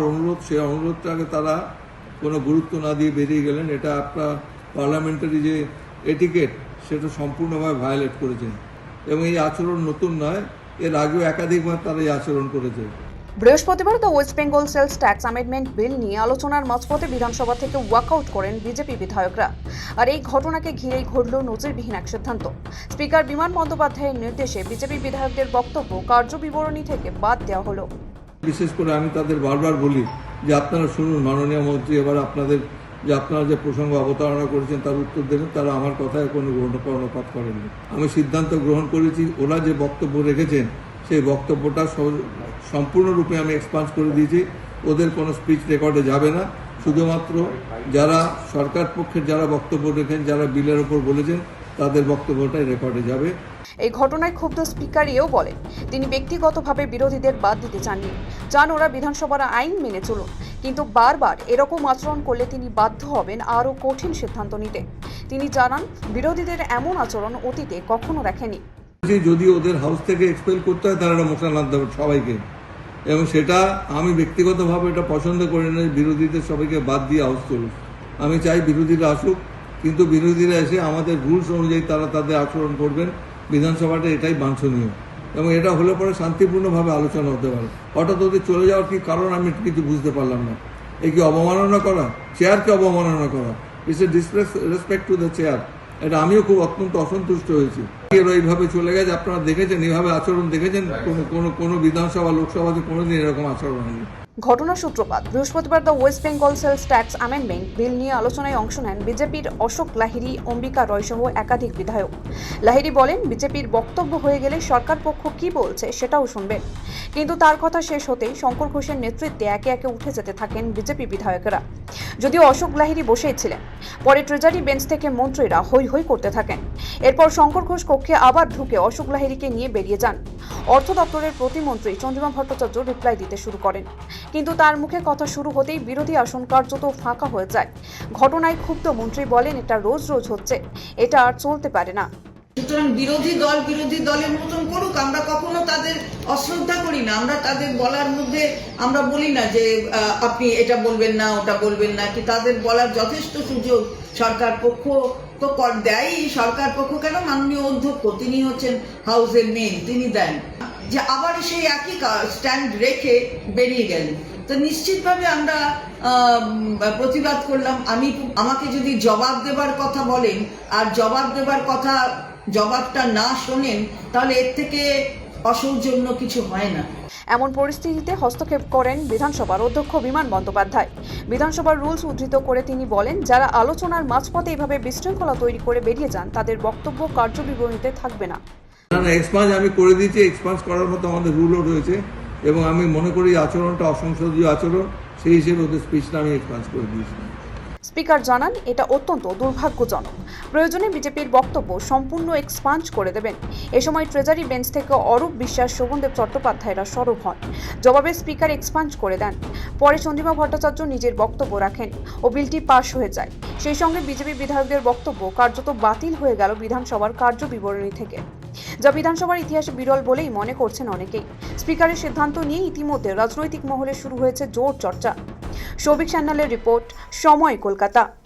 আমার অনুরোধ সেই অনুরোধটাকে তারা কোনো গুরুত্ব না দিয়ে বেরিয়ে গেলেন। এটা আপনার পার্লামেন্টারি যে এটিকেট, সেটা সম্পূর্ণভাবে ভায়োলেট করেছেন। এবং এই আচরণ নতুন নয়, এর আগেও একাধিকবার তারা এই আচরণ করেছে। বৃহস্পতিবার the West Bengal sales tax amendment bill নিয়ে আলোচনার মাঝপথে বিধানসভা থেকে ওয়াকআউট করেন বিজেপি বিধায়করা। আর এই ঘটনাকে ঘিরেই ঘটল নজিরবিহীন এক সিদ্ধান্ত। স্পিকার বিমান বন্দ্যোপাধ্যায়ের নির্দেশে বিজেপি বিধায়কদের বক্তব্য কার্যবিবরণী থেকে বাদ দেওয়া হলো। বিশেষ করে আমি তাদের বারবার বলি যে আপনারা শুনুন, মাননীয় মন্ত্রী, এবার আপনাদের যে আপনারা যে প্রসঙ্গ অবতারণা করেছেন তার উত্তর দেবেন, তারা আমার কথায় কোনো গ্রহণ কর্ণপাত করেননি। আমি সিদ্ধান্ত গ্রহণ করেছি, ওরা যে বক্তব্য রেখেছেন, সেই বক্তব্যটা সম্পূর্ণরূপে আমি এক্সপান্স করে দিয়েছি, ওদের কোনো স্পিচ রেকর্ডে যাবে না। শুধুমাত্র যারা সরকার পক্ষের যারা বক্তব্য রেখেন যারা বিলের ওপর বলেছেন, তাদের বক্তব্যটাই রেকর্ডে যাবে। এই ঘটনায় ক্ষুব্ধ স্পিকার এও বলেন, তিনি ব্যক্তিগতভাবে বিরোধীদের বাদ দিতে চাননি। চান ওরা বিধানসভার আইন মেনে চলুন, কিন্তু বারবার এরকম আচরণ করলে তিনি বাধ্য হবেন আরও কঠিন সিদ্ধান্ত নিতে। তিনি জানান, বিরোধীদের এমন আচরণ অতীতে কখনো দেখেনি। যদি ওদের হাউস থেকে এক্সপেল করতে হয় একটা মোশন আনতে হবে সবাইকে। এবং সেটা আমি ব্যক্তিগতভাবে এটা পছন্দ করি না বিরোধীদের সবাইকে বাদ দিয়ে হাউস চলুক। আমি চাই বিরোধীরা আসুক, কিন্তু বিরোধীরা এসে আমাদের রুলস অনুযায়ী তারা তাদের আচরণ করবেন। বিধানসভাটা এটাই বাঞ্ছনীয়। এবং এটা হলে পরে শান্তিপূর্ণভাবে আলোচনা হতে পারে। হঠাৎ ওদের চলে যাওয়ার কি কারণ আমি কিছু বুঝতে পারলাম না। এই কি অবমাননা করা? চেয়ারকে অবমাননা করা? It's a respect to the chair এটা আমিও খুব অত্যন্ত অসন্তুষ্ট হয়েছি। এইভাবে চলে গেছে, আপনারা দেখেছেন, এইভাবে আচরণ দেখেছেন? কোনো কোনো কোনো বিধানসভা লোকসভাতে কোনোদিন এরকম আচরণ হয়নি। ঘটনার সূত্রপাত। বৃহস্পতিবার the West Bengal sales tax amendment bill নিয়ে আলোচনায় অংশ নেন বিজেপির অশোক লাহিড়ী, অম্বিকা রয় সহ একাধিক বিধায়ক। লাহিড়ী বলেন, বিজেপির বক্তব্য হয়ে গেলে সরকার পক্ষ কি বলছে সেটাও শুনবেন। কিন্তু তার কথা শেষ হতেই শঙ্কর ঘোষের নেতৃত্বে একে একে উঠে যেতে থাকেন বিজেপি বিধায়কেরা। যদিও অশোক লাহিড়ী বসেই ছিলেন, পরে ট্রেজারি বেঞ্চ থেকে মন্ত্রীরা হৈ হৈ করতে থাকেন। এরপর শঙ্কর ঘোষ কক্ষে আবার ঢুকে অশোক লাহিড়ীকে নিয়ে বেরিয়ে যান। অর্থ দপ্তরের প্রতিমন্ত্রী চন্দ্রিমা ভট্টাচার্য রিপ্লাই দিতে শুরু করেন। কিন্তু তার মুখে কথা শুরু হতেই বিরোধী আসন কার্যত ফাঁকা হয়ে যায়। ঘটনায় ক্ষুব্ধ মন্ত্রী বলেন, এটা রোজ রোজ হচ্ছে। এটা আর চলতে পারে না। সুতরাং বিরোধী দল বিরোধী দলের মতন করুক, আমরা কখনো তাদের অশ্রদ্ধা করি না। আমরা তাদের বলার মধ্যে আমরা বলি না যে আপনি এটা বলবেন না, ওটা বলবেন না। কি তাদের বলার যথেষ্ট সুযোগ সরকার পক্ষ তো কর দেয়ই। সরকার পক্ষ কেন? মাননীয় অধ্যক্ষ, তিনি হচ্ছেন হাউসের মেন তিনি দেন। যে আবার সেই একই স্ট্যান্ড রেখে বেরিয়ে গেলেন তো নিশ্চিতভাবে আমরা প্রতিবাদ করলাম। আমি, আমাকে যদি জবাব দেবার কথা বলেন, আর জবাব দেবার কথা, জবাবটা না শোনেন, তাহলে এর থেকে অসৌজন্য কিছু হয় না। এমন পরিস্থিতিতে হস্তক্ষেপ করেন বিধানসভার অধ্যক্ষ বিমান বন্দ্যোপাধ্যায়। বিধানসভার রুলস উদ্ধৃত করে তিনি বলেন, যারা আলোচনার মাঝপথে এভাবে বিশৃঙ্খলা তৈরি করে বেরিয়ে যান, তাদের বক্তব্য কার্যবিবরণীতে থাকবে না। না এক্সপান্স আমি করে দিয়েছি এক্সপান্স করার মতো আমাদের রুলও রয়েছে এবং আমি মনে করি আচরণটা অসংসদীয় আচরণ, সেই হিসেবে ওদের স্পিচটা আমি এক্সপান্স করে দিয়েছি। স্পিকার জানান, এটা অত্যন্ত দুর্ভাগ্যজনক। প্রয়োজনে বিজেপির বক্তব্য সম্পূর্ণ এক্সপাঞ্জ করে দেবেন। এ সময় ট্রেজারি বেঞ্চ থেকে অরূপ বিশ্বাস, শোভনদেব চট্টোপাধ্যায়রা সরব হন। জবাবে স্পিকার এক্সপাঞ্জ করে দেন। পরে চন্দ্রিমা ভট্টাচার্য নিজের বক্তব্য রাখেন ও বিলটি পাশ হয়ে যায়। সেই সঙ্গে বিজেপি বিধায়কদের বক্তব্য কার্যত বাতিল হয়ে গেল বিধানসভার কার্যবিবরণী থেকে। যা বিধানসভার ইতিহাসে বিরল বলেই মনে করছেন অনেকেই। স্পিকারের সিদ্ধান্ত নিয়ে ইতিমধ্যে রাজনৈতিক মহলে শুরু হয়েছে জোর চর্চা। সৌভিক সান্যালের রিপোর্ট, সময় কলকাতা।